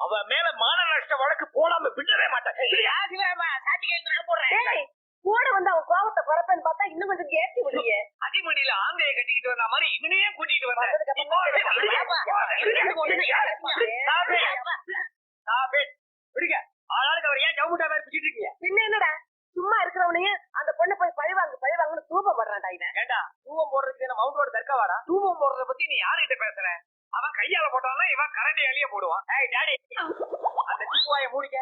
அவ மேல மான நஷ்ட வழக்கு போடாம விடவே மாட்டேன் கூட வந்து அவன் கோபத்தை குறைப்பேன்னு பார்த்தா இன்னும் கொஞ்சம் ஏற்றி விடுங்க அடிமடியில ஆந்தைய கட்டிக்கிட்டு வந்த மாதிரி இவனையே கூட்டிட்டு வந்தேன் விடுங்க. ஆளாளுக்கு அவர் ஏன் ஜவுமுட்டா மாதிரி பிடிச்சிட்டு இருக்கீங்க? பின்ன என்னடா? சும்மா இருக்கிறவனையும் அந்த பொண்ணு போய் பழி வாங்கு பழி வாங்குன்னு தூபம் போடுறான்டா இவன். ஏண்டா? தூவம் போடுறதுக்கு என்ன மவுண்டோட தர்க்கவாடா? தூவம் போடுறத பத்தி நீ யார்கிட்ட பேசுற? அவன் கையால போட்டான்னா இவன் கரண்டி அழிய போடுவான். ஏய் டாடி அந்த சிக்குவாய மூடிக்க.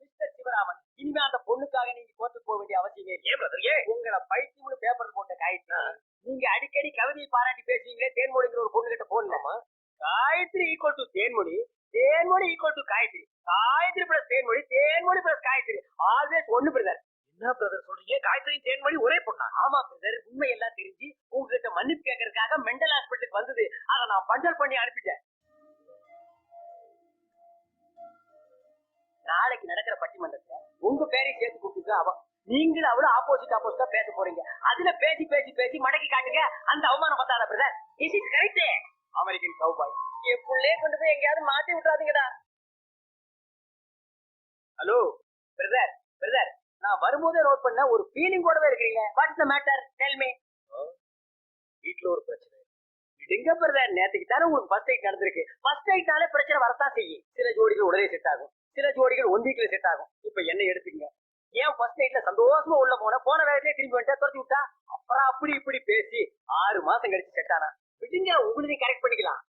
மிஸ்டர் சிவராமன் இனிமே அந்த பொண்ணுக்காக நீங்க கோர்ட்டு போக வேண்டிய அவசியமே இல்லை. ஏன் பிரதர் ஏன்? உங்களை பைத்தியம்னு பேப்பர் போட்ட காயத்ரி. நீங்க அடிக்கடி கவிதையை பாராட்டி பேசுவீங்களே தேன்மொழிங்கிற ஒரு பொண்ணு கிட்ட போடலாமா Gayathri equal to Thenmozhi Thenmozhi equal to Gayathri. Gayathri plus Thenmozhi Thenmozhi plus Gayathri. Always ஒண்ணு பிரதர் என் புள்ளைய கொண்டு போய் எங்கேயாவது மாட்டி விட்டுறாதீங்கடா. ஹலோ பிரதர் பிரதர் நான் வரும்போதே நோட் பண்ண ஒரு ஃபீலிங் கூடவே இருக்கிறீங்க. What is the matter tell me வீட்ல ஒரு பிரச்சனை. விடுங்க பிரதர் நேத்துக்கு தானே உங்களுக்கு ஃபர்ஸ்ட் நைட் நடந்திருக்கு. ஃபர்ஸ்ட் நைட்னாலே பிரச்சனை வரத்தான் செய்யும். சில ஜோடிகள் உடனே செட் ஆகும். சில ஜோடிகள் ஒன் வீக்ல செட் ஆகும். இப்ப என்ன எடுத்துக்கங்க. ஏன் ஃபர்ஸ்ட் நைட்ல சந்தோஷமா உள்ள போன போன வேலையிலே திரும்பி வந்துட்டா துரத்தி விட்டா? அப்புறம் அப்படி இப்படி பேசி ஆறு மாசம் கழிச்சு செட் ஆனா. விடுங்க உங்களையும் கரெக்ட் பண்ணிக்கலாம்.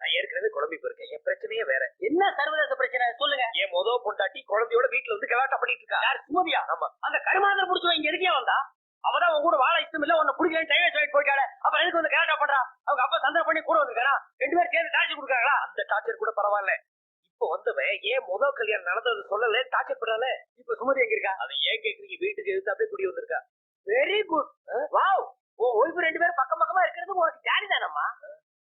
நான் ஏற்கனவே குழம்பி போயிருக்கேன். என் பிரச்சனையே வேற. என்ன சர்வதேச பிரச்சனை? சொல்லுங்க. என் முத பொண்டாட்டி குழந்தையோட வீட்டுல வந்து கலாட்டா பண்ணிட்டு இருக்கா? யார்? சுமதியா? ஆமா. அந்த கருமாந்திர புடிச்சவன் இங்க எதுக்கே வந்தா? அவதான் உன் கூட வாழ இஷ்டம் இல்ல. உன்னை பிடிக்கலன்னு டைவர்ஸ் ஆகிட்டு போயிட்டாரு அப்புறம் எதுக்கு வந்து கலாட்டா பண்றா? அவங்க அப்பா சந்தர்ப்பம் பண்ணி கூட வந்திருக்காரா? ரெண்டு பேரும் சேர்ந்து டார்ச்சர் கொடுக்குறாங்களா? அந்த டார்ச்சர் கூட பரவாயில்ல. இப்போ வந்தவன் ஏன் முதல் கல்யாணம் நடந்தது சொல்லல? டார்ச்சர் பண்ணல இப்ப சுமதி எங்க இருக்கா? அதை ஏன் கேக்குறீங்க? வீட்டுக்கு எதிர்த்து அப்படியே குடி வந்திருக்கா? வெரி குட் வாவ் உன் ஒய்ஃபு ரெண்டு பேரும் பக்கம் பக்கமா இருக்கிறது உனக்கு ஜாலி தானம்மா?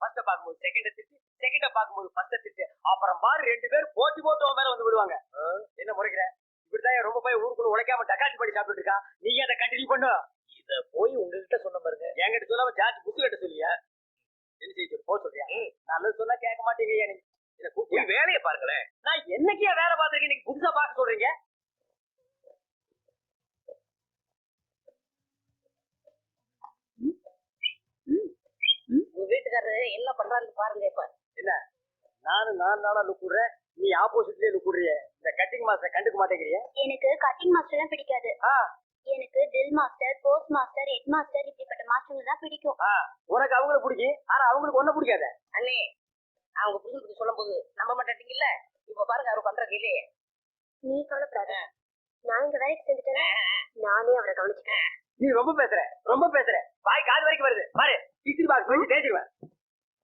ஃபர்ஸ்ட் பார்க்கும்போது செகண்ட் திட்டு செகண்ட பார்க்கும்போது ஃபர்ஸ்ட் திட்டு. அப்புறம் பாரு ரெண்டு பேரும் போட்டி போட்டு மேல வந்து விடுவாங்க என்ன முறைக்கிற? இப்படிதான் ரொம்ப போய் ஊருக்குள்ள உழைக்காம டக்காச்சி பண்ணி சாப்பிட்டு இருக்கா? நீங்க அதை கண்டினியூ பண்ணு? இத போய் உங்ககிட்ட சொன்ன பாருங்க. என்கிட்ட சொல்லாம ஜார்ஜ் புத்து கிட்ட சொல்லியா? என்ன செய்ய போக சொல்றியா? நல்லது சொன்னா கேட்க மாட்டீங்க எனக்கு வேலையை பாருங்களேன். நான் என்னைக்கே வேலை பார்த்திருக்கேன் வீட்டுக்காரரு என்ன பண்றாருன்னு பாருங்க இப்ப. என்ன? நானும் நான் நானா லுக்குடுறேன். நீ ஆப்போசிட்லயே லுக்குடுறிய. இந்த கட்டிங் மாஸ்டர் கண்டுக்க மாட்டேங்கிறிய? எனக்கு கட்டிங் மாஸ்டர் தான் பிடிக்காது. ஆ. எனக்கு drill master post master head master இப்படிப்பட்ட மாஸ்டர் தான் பிடிக்கும். ஆ. உனக்கு அவங்கள பிடிக்கும். ஆனா அவங்களுக்கு ஒண்ணு பிடிக்காத. அண்ணே அவங்க புரிஞ்சு புரிஞ்சு சொல்லும் போது நம்ப மாட்டேட்டீங்கல்ல இப்ப பாருங்க அவர் பண்றது இல்லையே. நீ கவலைப்படாத. நான் இங்க வேலைக்கு செஞ்சுட்டேன் நானே அவரை கவனிச்சுக்கிறேன். நீ ரொம்ப பேசுற. ரொம்ப பேசுற. வாய் காது வரைக்கும் வருது. பாரு டிஸ்ட்ரி பாக்ஸ் தேய்ச்சிருவேன்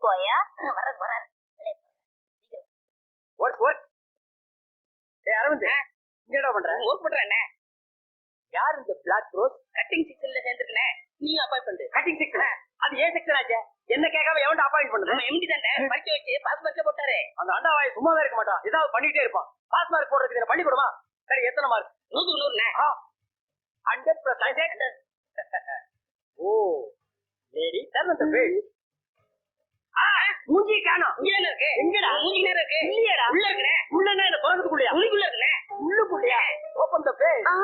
போயா? வராது வராது ஒர்க் ஒர்க் ஏ அரவிந்த் இங்கடா பண்ற? ஒர்க் பண்றேன். யார் இந்த பிளாக் ரோஸ் கட்டிங் சிக்ஸ்ல சேர்ந்துருக்கேன். நீ பண்ணு. கட்டிங் செக்ஷன் அது ஏன் செக்ஷன் ஆச்சே? என்ன கேட்காம எவன்டா அப்பாயிண்ட் பண்ணது? நம்ம எம்டி தானே? படிக்க வச்சு பாஸ் மார்க்க போட்டாரு. அந்த அண்டாவாய் சும்மாவே இருக்க மாட்டான். ஏதாவது பண்ணிட்டே இருப்பான். பாஸ் மார்க் போடுறதுக்கு பண்ணி கொடுமா? சரி எத்தனை மார்க் நூத்துக்கு நூறுண்ணே. Hundred plus oh lady turn அந்த பேஸ் மூஞ்சி காணோம் இங்க இருக்கு எங்கடா? மூஞ்சி நேரம் இருக்கு இல்லையேடா. உள்ள இருக்குண்ணே உள்ளனா இந்த குரங்குக்குள்ளயா? துணிக்குள்ள இருக்குண்ணே உள்ளுக்குள்ளயா? ஓபன் த பேஸ் ஆ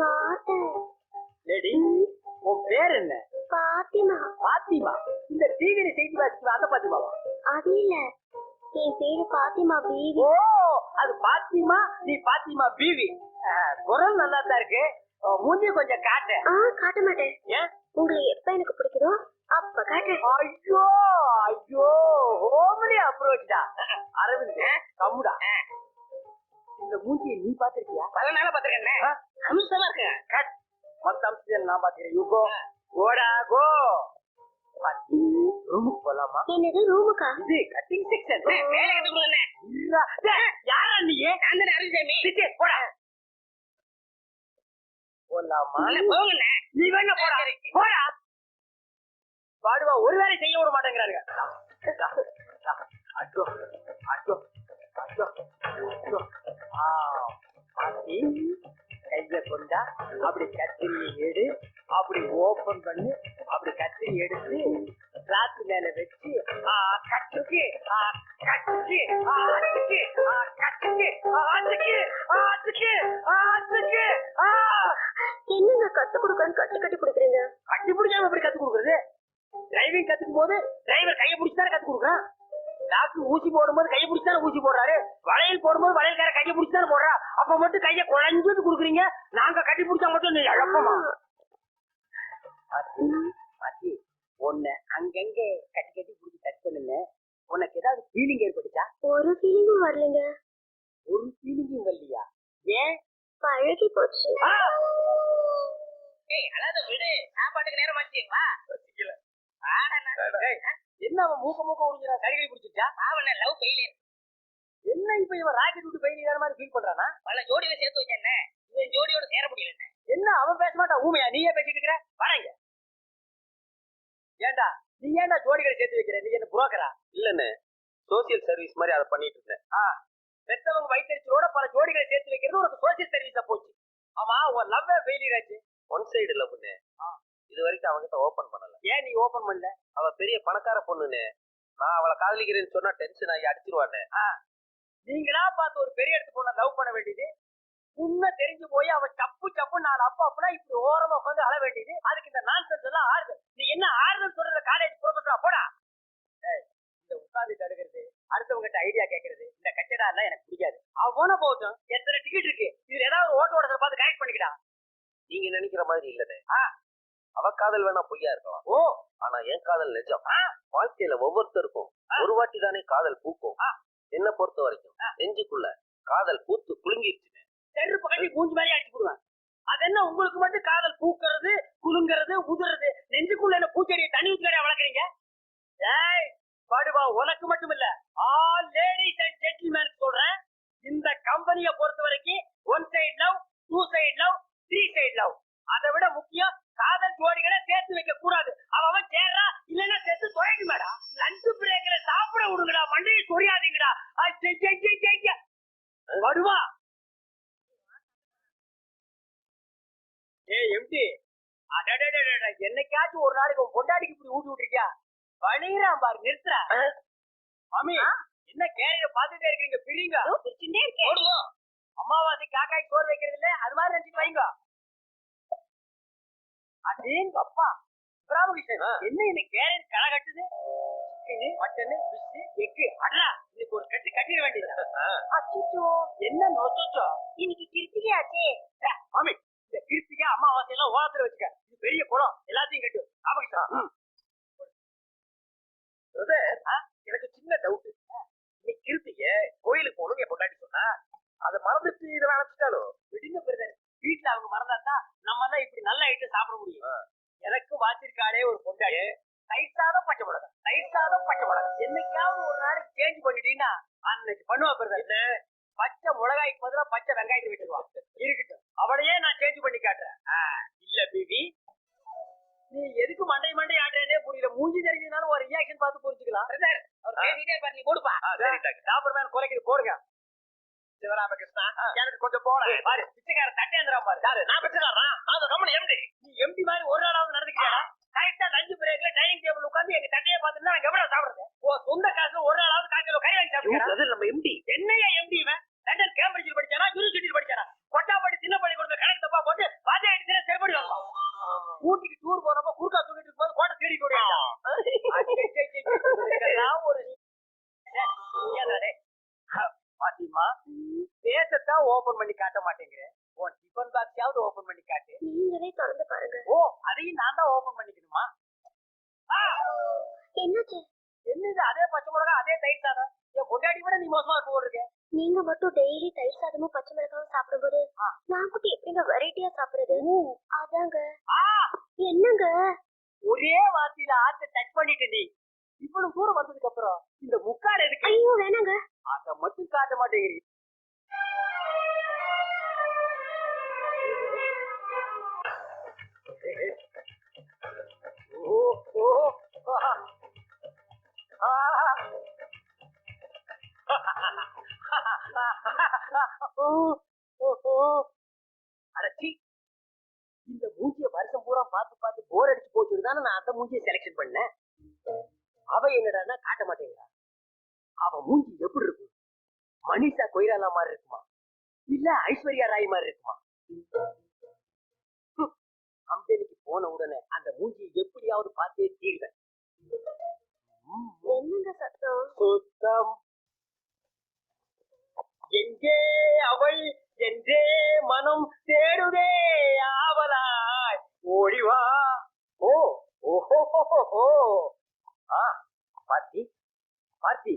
மாட்டேன் லேடி உன் பேர் என்ன? பாத்திமா. பாத்திமா? இந்த டிவில செய்தி வாசிக்க அந்த பாத்திமாவா? அது இல்ல. என் பேரு பாத்திமா பீவி. ஓ அது பாத்திமா நீ பாத்திமா பீவி. குரல் நல்லா தான் இருக்கு மூஞ்சி கொஞ்சம் காட்டு. ஆ காட்ட மாட்டேன். ஏன்? உங்களை எப்ப எனக்கு பிடிக்குதோ அப்ப காட்டுறேன். ஐயோ! You go. கோடா கோ ரூமுக்கு போலாமா? என்னது ரூமுக்கா இது கட்டிங் செக்ஷன் வேலை யாரா நீ? நான் தானே அருள்சாமி சிச்சே, போடா. போலாமா? போங்கண்ணே. நீ வேணா போடா. போடா. பாடுவா ஒரு வேலை செய்ய விட மாட்டேங்கிறாங்க அச்சோ அச்சோ அச்சோ அச்சோ ஆ பாத்தி. கைய கொண்டா அப்படி கத்திரி எடு அப்படி ஓபன் பண்ணு அப்படி கத்திரி எடுத்து கிளாத் மேல வச்சு ஆ, கட்டுக்கு ஆ, கட்டுக்கு ஆச்சுக்கு ஆச்சுக்கு ஆ, கச்சுக்கு ஆச்சுக்கு ஆச்சுக்கு ஆச்சுக்கு ஆ என்னங்க கத்து கொடுக்கறேன்னு கட்டி கட்டி கொடுக்குறீங்க? கட்டி பிடிக்காம எப்படி கத்து கொடுக்குறது? டிரைவிங் கத்துக்கும் போது டிரைவர் கையை பிடிச்சி தானே கத்து கொடுக்குறான்? டாக்டர் ஊசி போடும்போது கையை பிடிச்சி தானே ஊசி போடுறாரு? வளையல் போடும்போது வளையல்கார கையை பிடிச்சி தானே போடுறா? அப்ப மட்டும் கையை குழஞ்சிட்டு கொடுக்குறீங்க. நாங்க கட்டி பிடிச்சா மட்டும் நீ இழப்பமா? பாத்தி உன்னை அங்கங்க கட்டி கட்டி பிடிச்சி டச் பண்ணுங்க உனக்கு ஏதாவது ஃபீலிங் ஏற்பட்டுச்சா? ஒரு ஃபீலிங்கும் வரலைங்க. ஒரு ஃபீலிங்கும் வரலையா? ஏன்? பழகி போச்சு! ஏய் அதாவது விடு. சாப்பாட்டுக்கு நேரம் ஆச்சு வா வாடா ஏய், என்ன அவன் மூக்க மூக்க உறிஞ்சிடா கறிகளை பிடிச்சிருச்சா? அவன லவ் ஃபெயிலியர் என்ன இப்ப இவன் ராக்கெட் விட்டு பயிர் மாதிரி ஃபீல் பண்றானா? பல ஜோடியில சேர்த்து வச்சேன் இவன் ஜோடியோட சேர முடியல என்ன? அவன் பேச மாட்டான்? ஊமையா நீயே பேசிட்டு இருக்கிற? வராங்க. ஏண்டா நீ ஏன்டா ஜோடிகளை சேர்த்து வைக்கிற? நீ என்ன புரோக்கரா இல்லன்னு சோசியல் சர்வீஸ் மாதிரி அதை பண்ணிட்டு இருந்தேன். பெத்தவங்க வயிற்றுச்சலோட பல ஜோடிகளை சேர்த்து வைக்கிறது உனக்கு சோசியல் சர்வீஸா போச்சு. ஆமா உன் லவ்வே ஃபெயிலியர் ஆச்சு. ஒன் சைடு இல்ல பொண்ணு ஆ. இது வரைக்கும் அவங்கிட்ட ஓபன் பண்ணல. ஏன் நீ ஓபன் பண்ணல? அவ பெரிய பணக்கார பொண்ணுன்னு. நான் அவளை காதலிக்கிறேன்னு சொன்னா டென்ஷன் ஆகி அடிச்சிருவானே. நீங்களா பார்த்து ஒரு பெரிய இடத்து பொண்ணை லவ் பண்ண வேண்டியது? உண்மை தெரிஞ்சு போய் அவ சப்பு சப்பு நாலு அப்பா அப்பனா இப்படி ஓரமா உட்காந்து அழ வேண்டியது? அதுக்கு இந்த நான்சென்ஸ் எல்லாம் ஆறுது நீ என்ன ஆறுதல் சொல்ற காலேஜ் ப்ரொஃபஸரா போடா. இந்த உட்கார்ந்து தடுக்கிறது அடுத்தவங்க ஐடியா கேட்கறது இந்த கச்சடா எல்லாம் எனக்கு பிடிக்காது. அவன போகட்டும் எத்தனை டிக்கெட் இருக்கு? இதுல ஏதாவது ஒரு ஓட்ட ஓடத்தை பார்த்து கனெக்ட் பண்ணிக்கிடா. நீங்க நினைக்கிற மாதிரி இல்லனே. ஆ. அவ காதல் வேணா பொய்யா இருக்கலாம் ஓ ஆனா என் காதல் நிஜம். வாழ்க்கையில ஒவ்வொருத்தருக்கும். ஒரு வாட்டி தானே காதல் பூக்கும். என்ன பொறுத்த வரைக்கும். நெஞ்சுக்குள்ள காதல் பூத்து குலுங்கிடுச்சு செருப்பு கட்டி மூஞ்சி மாதிரி அடிச்சு போடுவேன் அது என்ன உங்களுக்கு மட்டும் காதல் பூக்கிறது குலுங்கிறது உதுறது நெஞ்சுக்குள்ள என்ன பூச்செடியை தண்ணி ஊத்துறா வளர்க்குறீங்க ஏய் படுவா உனக்கு மட்டும் இல்ல ஆல் லேடிஸ் அண்ட் ஜென்டில்மேன் சொல்றேன் இந்த கம்பெனியை பொறுத்த வரைக்கும் one side love two side love three side love அதை விட முக்கியம் காதல் ஜோடிகளை சேர்த்து வைக்க கூடாது அவன் அவன் சேர்றா இல்லைன்னா சேர்த்து தொலைக்கு மேடா லஞ்ச் பிரேக்ல சாப்பிட விடுங்கடா மண்டையை சொரியாதீங்கடா ஐ, ஜெய், ஜெய், ஜெய், ஜெய், ஜெய். படுவா ஏய் எம்டி அடடடடட என்னைக்காச்சும் ஒரு நாளைக்கு உன் பொண்டாடிக்கு இப்படி ஊட்டி விட்டுருக்கியா? வழிகிறான் பாரு நிறுத்துற மாமி என்ன கேரிய பாத்துட்டே இருக்கீங்க பிரிங்க ஓடுங்க. அமாவாசை காக்காய் சோறு வைக்கிறது இல்ல அது மாதிரி நினைச்சிட்டு வைங்க. அடேங்க அப்பா ராமகிருஷ்ணன் என்ன இன்னைக்கு கேரியர் களை கட்டுது? சிக்கனு மட்டனு ஃபிஷ் எக்கு அடா இன்னைக்கு ஒரு கட்டு கட்டிட வேண்டியது அச்சோ என்ன நொச்சோ இன்னைக்கு கிருத்திகையாச்சே மாமி இந்த கிருத்திகை அமாவாசை எல்லாம் ஓரத்துல வச்சுக்க இது பெரிய குளம் எல்லாத்தையும் கட்டு ராமகிருஷ்ணன் எனக்கு சின்ன டவுட் நீ கிருத்திகை கோயிலுக்கு போகணும் என் பொண்டாட்டி சொன்னா அதை மறந்துட்டு இதை நினைச்சிட்டாலும் விடுங்க பிரதர் வீட்டுல அவங்க மறந்தாதான் நம்ம தான் இப்படி நல்ல ஐட்டம் சாப்பிட முடியும் எனக்கு வாச்சிருக்காளே ஒரு பொண்டாட்டி தயிர் சாதம் பச்சை மிளகாய் தயிர் சாதம் பச்சை மிளகாய் என்னைக்காவது ஒரு நாளைக்கு பண்ணிட்டீங்கன்னா அன்னைக்கு பண்ணுவா பிரதர் பச்சை மிளகாய்க்கு பதிலா பச்சை வெங்காயத்தை விட்டுருவா. இருக்கட்டும். அவளையே நான் சேஞ்ச் பண்ணி காட்டுறேன். இல்ல பிபி. நீ எதுக்கு மண்டை மண்டை ஆடுறேனே புரியல. மூஞ்சி தெரிஞ்சதுனால ஒரு ரியாக்ஷன் பார்த்து புரிஞ்சுக்கலாம். பிரதர் அவர் பேசிட்டே இருப்பார் நீ போடுப்பா. டாக்டர் மேன் குறைக்குது போடுங்க. சிவராமகிருஷ்ணா எனக்கு கொஞ்சம் போட. பாரு பிச்சைக்கார தட்டேந்திரா பாரு. யாரு? நான் பிச்சைக்காரன் நான் கம்மன் எம்டி நீ எம்டி மாதிரி ஒரு நாளாவது நடந்துக்கிறியா கரெக்டா லஞ்ச் பிரேக்ல டைனிங் டேபிள் உட்கார்ந்து எங்க தட்டையை பார்த்துட்டு நாங்க எவ்வளவு சாப்பிடுறது ஓ சொந்த காசுல ஒரு நாளாவது காய்ச்சல கை வாங்கி சாப்பிடுறேன் நம்ம எம்டி என்னையா எம்டி இவன் லண்டன் கேம்பிரிட்ஜில் படிச்சானா யூனிவர்சிட்டியில் படிச்சானா கொட்டாப்பாடி சின்ன பள்ளிக்கூடத்துல கணக்கு தப்பா போட்டு வாத்தியா அடிச்சு செருப்படி வாங்குவான் ஊட்டிக்கு டூர் போனப்ப குறுக்கா தூக்கிட்டு இருக்கும்போது கோட்டை தேடி கூட ஒரு ஏன்டா பாத்திமா பேசத்தான் மாட்டேங்கிறேன் உன் டிஃபன் பாக்ஸாவது ஓபன் பண்ணி காட்டு. நீங்களே திறந்து பாருங்க. ஓ அதையும் நான் தான் ஓபன் பண்ணிக்கணுமா? ஆ, என்னாச்சு? என்னது அதே பச்சை மிளகா அதே தயிர் சாதம். என் பொண்டாடி விட நீ மோசமா போடுறீங்க நீங்க மட்டும் டெய்லி தயிர் சாதமும் பச்சை மிளகாவும் சாப்பிடும்போது. நான் கூட எப்படிங்க வெரைட்டியா சாப்பிடுறது? அதாங்க. ஆ! என்னங்க? ஒரே வார்த்தையில ஆத்த டச் பண்ணிட்டு நீ. இவ்வளவு தூரம் வந்ததுக்கு அப்புறம் இந்த முக்காடு எதுக்கு? ஐயோ வேணாங்க. அத மட்டும் காட்ட மாட்டேங்கிறீ. இந்த மூஞ்சிய வருஷம் பூரா பார்த்து பார்த்து போர் அடிச்சு தானே நான் அந்த மூஞ்சிய செலக்ஷன் பண்ணேன். அவ என்னடான்னா காட்ட மாட்டேங்கிறா. அவ மூஞ்சி எப்படி இருக்கும்? மனிஷா கொய்ராலா மாதிரி இருக்குமா? இல்ல ஐஸ்வர்யா ராய் மாதிரி இருக்குமா. கம்பெனிக்கு போன உடனே அந்த மூஞ்சி எப்படியாவது பார்த்தே தீர்வேன். என்னங்க சத்தம்? சுத்தம் எங்கே அவள் என்றே மனம் தேடுதே ஆவலாய். ஓடிவா ஓ ஓஹோ ஆ பாத்தி பாத்தி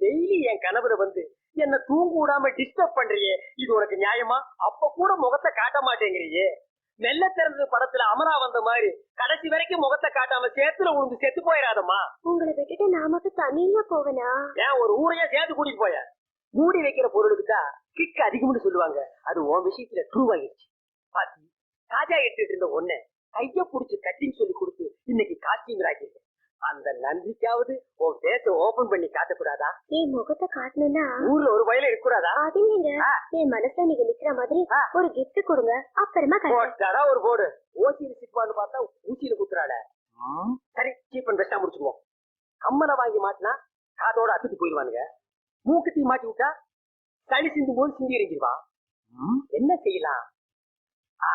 டெய்லி என் கனவுல வந்து என்ன தூங்க விடாம டிஸ்டர்ப் பண்றியே. இது உனக்கு நியாயமா? அப்ப கூட முகத்தை காட்ட மாட்டேங்கிறியே. மெல்ல திறந்தது படத்துல அமரா வந்த மாதிரி கடைசி வரைக்கும் முகத்தை காட்டாம சேத்துல உழுந்து செத்து போயிடாதம்மா உங்களை விட்டுட்டு நான் மட்டும் தனியா போவேனா? ஏன் ஒரு ஊரையே சேர்த்து கூட்டிட்டு போய மூடி வைக்கிற பொருளுக்கு தான் கிக் அதிகம்னு சொல்லுவாங்க. அது உன் விஷயத்துல ட்ரூ ஆகிடுச்சு பாத்தி காஜா எடுத்துட்டு இருந்த ஒண்ணு கைய புடிச்சு கட்டிங் சொல்லி கொடுத்து இன்னைக்கு காஸ்டியூம் ஆக்கியிருக்கேன் அந்த நன்றிக்காவது உன் பேச ஓபன் பண்ணி காட்டக்கூடாதா? என் முகத்தை காட்டணும்னா ஊர்ல ஒரு வயல இருக்கக்கூடாதா? அது ஆ. என் மனசுல நீங்க நிக்கிற மாதிரி ஆ. ஒரு gift கொடுங்க. அப்புறமா போட்டாடா ஒரு போடு. ஓசியில சிப்பான்னு பார்த்தா ஊசியில குத்துறாட சரி சீப் அண்ட் பெஸ்டா முடிச்சுக்குவோம். கம்மலை வாங்கி மாட்டினா காதோட அத்துட்டு போயிடுவானுங்க. மூக்குத்தி மாட்டி விட்டா சளி சிந்தும் போது சிந்தி எறிஞ்சிருவா என்ன செய்யலாம்? ஆ.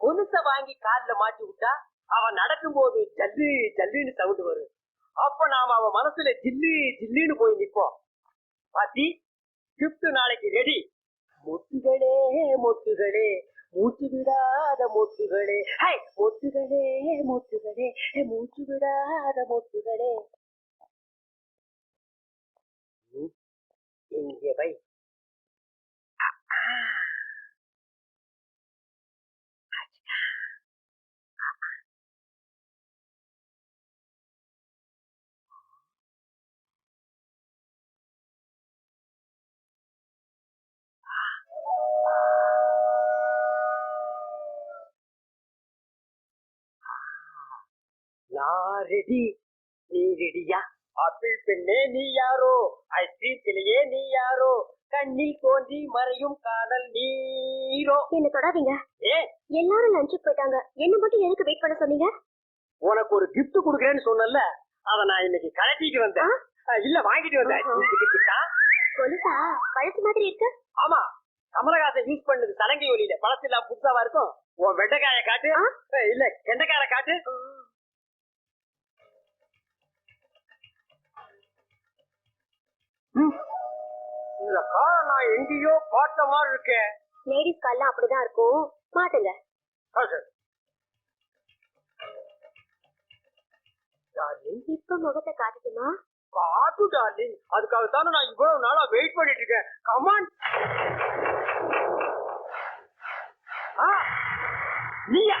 கொலுச வாங்கி கால்ல மாட்டி விட்டா அவன் நடக்கும்போது ஜல்லு ஜல்லுன்னு சவுண்ட் வரும். அப்ப நாம அவன் மனசுல ஜில்லு ஜில்லுன்னு போய் நிப்போம். பாத்தி கிஃப்ட் நாளைக்கு ரெடி மொட்டுகளே மொட்டுகளே மூச்சு விடாத மொட்டுகளே. ஹை மொட்டுகளே மொட்டுகளே மூச்சு விடாத மொட்டுகளே. இங்கே வை ஆ, ஆ. ஆப்பிள் பெண்ணே நீ யாரோ? ஐஸ்கிரீம் கிளையே நீ யாரோ? கண்ணில் தோன்றி மறையும் காதல் நீரோ? என்ன தொடாதீங்க. ஏ? எல்லாரும் லஞ்சுக்கு போயிட்டாங்க. என்ன மட்டும் எதுக்கு வெயிட் பண்ண சொன்னீங்க? உனக்கு ஒரு gift குடுக்கறேன்னு சொன்னல அத நான் இன்னைக்கு கலட்டிட்டு வந்தேன். இல்ல வாங்கிட்டு வந்தேன். கொலுசா பழசு மாதிரி இருக்கு. ஆமா. கமலஹாசன் யூஸ் பண்ணது சலங்கை ஒலியில. பழசு இல்லாம புதுசாவா இருக்கும். உன் வெண்டைக்காய காட்டு. இல்ல கெண்டைக்கார காட்டு. இந்த காரை நான் எங்கேயோ பார்த்த மாதிரி இருக்கேன் லேடிஸ் கால்லாம் அப்படிதான் இருக்கும். மாட்டுங்க. இப்ப முகத்தை காட்டுட்டுமா? காட்டு டார்லிங் அதுக்காகத்தானே நான் இவ்வளவு நாளா வெயிட் பண்ணிட்டு இருக்கேன். கமான் நீயா?